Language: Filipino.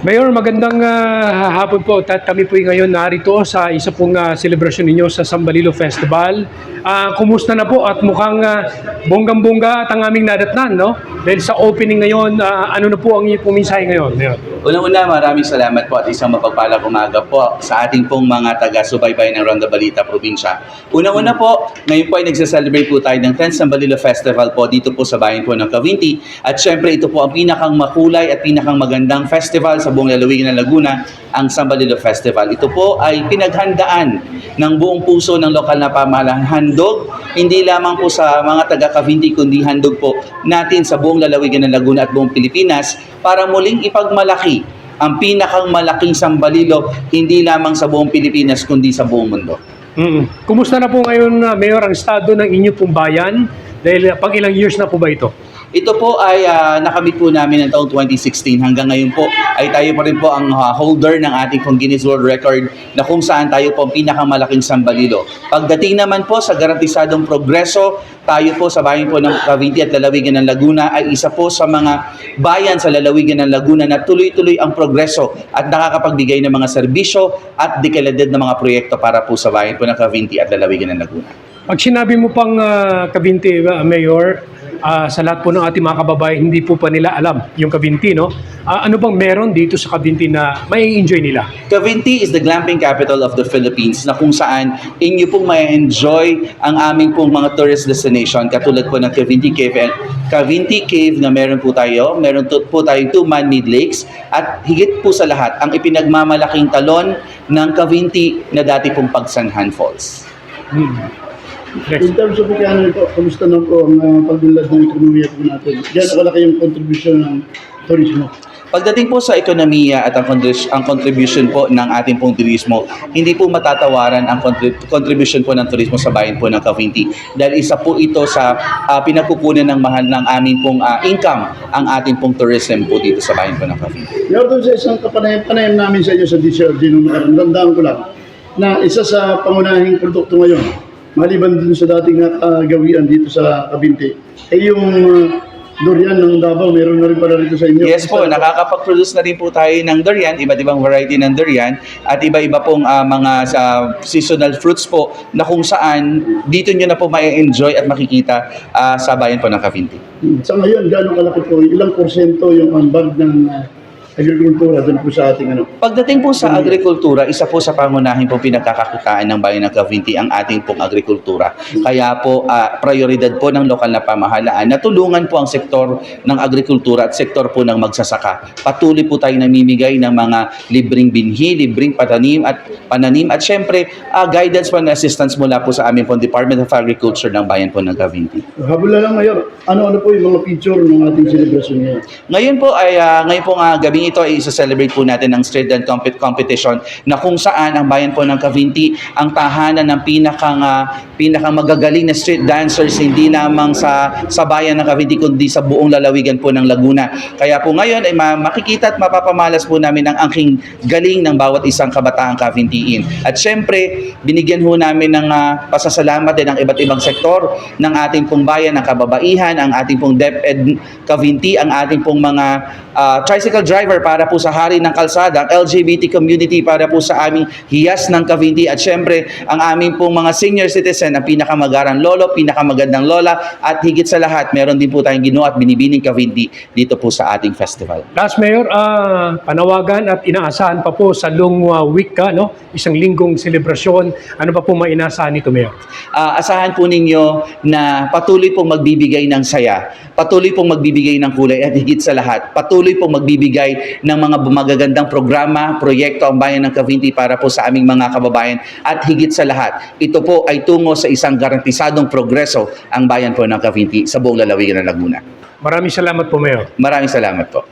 Mayor, magandang ah, hapon po. At kami po ngayon narito sa isa pong ah, selebrasyon ninyo sa Sambalilo Festival. Ah, kumusta na po at mukhang ah, bonggang-bongga at ang aming nadatnan, no? Dahil sa opening ngayon, ah, ano na po ang puminsay ngayon? Unang-una, maraming salamat po at isang mapagpalang umaga po sa ating pong mga taga-subaybay ng Ronda Balita Probinsya. Unang-una po, ngayon po ay nagsa-celebrate po tayo ng 10th Sambalilo Festival po dito po sa bayan po ng Cavinti. At syempre, ito po ang pinakang makulay at pinakang magandang festival sa buong lalawigan ng Laguna, ang Sambalilo Festival. Ito po ay pinaghandaan ng buong puso ng lokal na pamahalaan. Handog, hindi lamang po sa mga taga-Cavinti, kundi handog po natin sa buong lalawigan ng Laguna at buong Pilipinas para muling ipagmalaki ang pinakang malaking sambalilo hindi lamang sa buong Pilipinas kundi sa buong mundo. mm Kumusta na po ngayon, ah, Mayor, ang estado ng inyong pong bayan? Dahil ah, pang ilang years na po ba ito? Ito po ay ah, nakamit po namin ng taong 2016 hanggang ngayon po ay tayo pa rin po ang ah, holder ng ating pong Guinness World Record na kung saan tayo po ang pinakamalaking sambalilo. Pagdating naman po sa garantisadong progreso, tayo po sa bayan po ng Cavite at lalawigan ng Laguna ay isa po sa mga bayan sa lalawigan ng Laguna na tuloy-tuloy ang progreso at nakakapagbigay ng mga serbisyo at dekalidad ng mga proyekto para po sa bayan po ng Cavite at lalawigan ng Laguna. Pag sinabi mo pang uh, Kabinti, ah, Mayor, ah, sa lahat po ng ating mga kababayan, hindi po pa nila alam yung Kabinti, no? Ah, ano bang meron dito sa Kabinti na may enjoy nila? Cavinti is the glamping capital of the Philippines na kung saan inyo pong may enjoy ang aming pong mga tourist destination katulad po ng Cavinti Cave and Cavinti Cave na meron po tayo, meron po tayong two man-made lakes at higit po sa lahat ang ipinagmamalaking talon ng Cavinti na dati pong Pagsanhan Falls. Hmm. Next. In terms of po, kamusta na po ang uh, pagdulad ng ekonomiya po natin? Gano'n kalaki yung contribution ng turismo? Pagdating po sa ekonomiya at ang, ang contribution po ng ating pong turismo, hindi po matatawaran ang contrib- contribution po ng turismo sa bayan po ng Cavinti. Dahil isa po ito sa ah, pinagkukunan ng mahal ng aming pong ah, income ang ating pong tourism po dito sa bayan po ng Cavinti. Meron doon sa isang kapanayam-panayam namin sa inyo sa DCRG nung tandaan ko lang, na isa sa pangunahing produkto ngayon, maliban dun sa dating nakagawian dito sa Kabinti, ay yung uh, durian ng Davao, meron na rin pala rito sa inyo. Yes po, nakakapag-produce na rin po tayo ng durian, iba't ibang variety ng durian at iba-iba pong ah, mga sa seasonal fruits po na kung saan dito nyo na po ma-enjoy at makikita ah, sa bayan po ng Cavinti. Hmm. Sa ngayon, gano'ng kalaki po, ilang porsyento yung ambag ng uh, agrikultura doon po sa ating ano? Pagdating po sa agrikultura, isa po sa pangunahin pong pinagkakakitaan ng bayan ng Cavinti ang ating pong agrikultura. Kaya po, ah, prioridad po ng lokal na pamahalaan na tulungan po ang sektor ng agrikultura at sektor po ng magsasaka. Patuloy po tayo namimigay ng mga libreng binhi, libreng patanim at pananim at syempre, ah, guidance and assistance mula po sa aming pong Department of Agriculture ng bayan po ng Cavinti. Habol na lang Mayor, ano-ano po yung mga feature ng ating celebration ngayon? Ngayon po ay uh, ngayon po nga gabing ito ay isa-celebrate po natin ng street dance compet- competition na kung saan ang bayan po ng Cavinti ang tahanan ng pinakang uh, pinakang magagaling na street dancers hindi lamang sa sa bayan ng Cavinti kundi sa buong lalawigan po ng Laguna. Kaya po ngayon ay ma- makikita at mapapamalas po namin ang angking galing ng bawat isang kabataang Cavintiin. At syempre, binigyan ho namin ng uh, pasasalamat din ang iba't ibang sektor ng ating pong bayan, ng kababaihan, ang ating pong DepEd Cavinti, ang ating pong mga ah, tricycle driver para po sa hari ng kalsada, ang LGBT community para po sa aming hiyas ng Cavinti at syempre ang aming pong mga senior citizen, ang pinakamagarang lolo, pinakamagandang lola at higit sa lahat, meron din po tayong ginawa at binibining Cavinti dito po sa ating festival. Last Mayor, ah, panawagan at inaasahan pa po sa long ah, week ka, no? Isang linggong selebrasyon. Ano pa po may inaasahan nito, Mayor? Ah, asahan po ninyo na patuloy pong magbibigay ng saya, patuloy pong magbibigay ng kulay at higit sa lahat, patuloy pong magbibigay ng mga magagandang programa, proyekto ang bayan ng Cavinti para po sa aming mga kababayan at higit sa lahat, ito po ay tungo sa isang garantisadong progreso ang bayan po ng Cavinti sa buong lalawigan ng Laguna. Maraming salamat po, Mayor. Maraming salamat po.